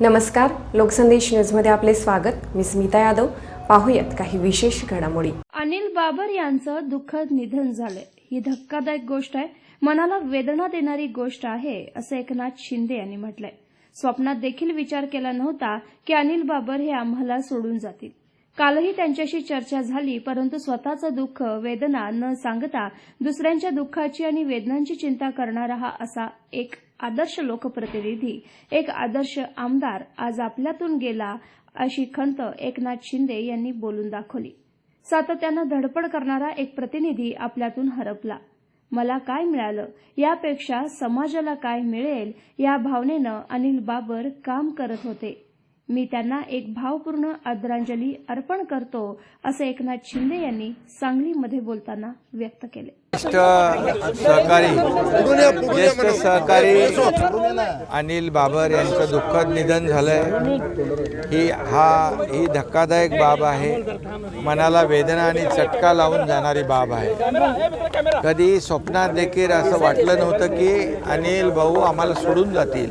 नमस्कार लोकसंदेश न्यूजमध्ये आपले स्वागत. मी स्मिता यादव. पाहूयात काही विशेष घडामोडी. अनिल बाबर यांचं दुःखद निधन झालंय. ही धक्कादायक गोष्ट आहे. मनाला वेदना देणारी गोष्ट आहे असं एकनाथ शिंदे यांनी म्हटलंय. स्वप्नात देखील विचार केला नव्हता की अनिल बाबर हे आम्हाला सोडून जातील. कालही त्यांच्याशी चर्चा झाली परंतु स्वतःचं दुःख वेदना न सांगता दुसऱ्यांच्या दुःखाची आणि वेदनांची चिंता करणारा हा असा एक आदर्श लोकप्रतिनिधी एक आदर्श आमदार आज आपल्यातून गेला अशी खंत एकनाथ शिंदे यांनी बोलून दाखवली. सातत्यानं धडपड करणारा एक प्रतिनिधी आपल्यातून हरपला. मला काय मिळालं? यापेक्षा समाजाला काय मिळेल? या भावनेनं अनिल बाबर काम करत होते. मी त्यांना एक भावपूर्ण आदरांजली अर्पण करतो असं एकनाथ शिंदे यांनी सांगलीमध्ये बोलताना व्यक्त केले. ज्येष्ठ सहकारी ज्येष्ठ सहकारी अनिल बाबर यांचं दुःखद निधन झालंय. ही हा ही धक्कादायक बाब आहे. मनाला वेदना आणि चटका लावून जाणारी बाब आहे. कधी स्वप्नात देखील असं वाटलं नव्हतं की अनिल भाऊ आम्हाला सोडून जातील.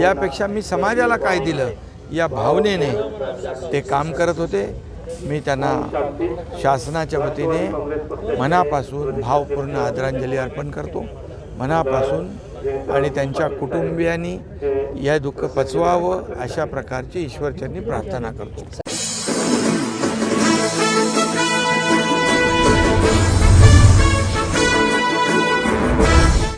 यापेक्षा मी समाजाला काय दिलं? या भावनेने ते काम करत होते. मी त्यांना शासनाच्या वतीने मनापासून भावपूर्ण आदरांजली अर्पण करतो. मनापासून आणि त्यांच्या कुटुंबियांनी या दुःख पचवावं अशा प्रकारची ईश्वरचरणी प्रार्थना करतो.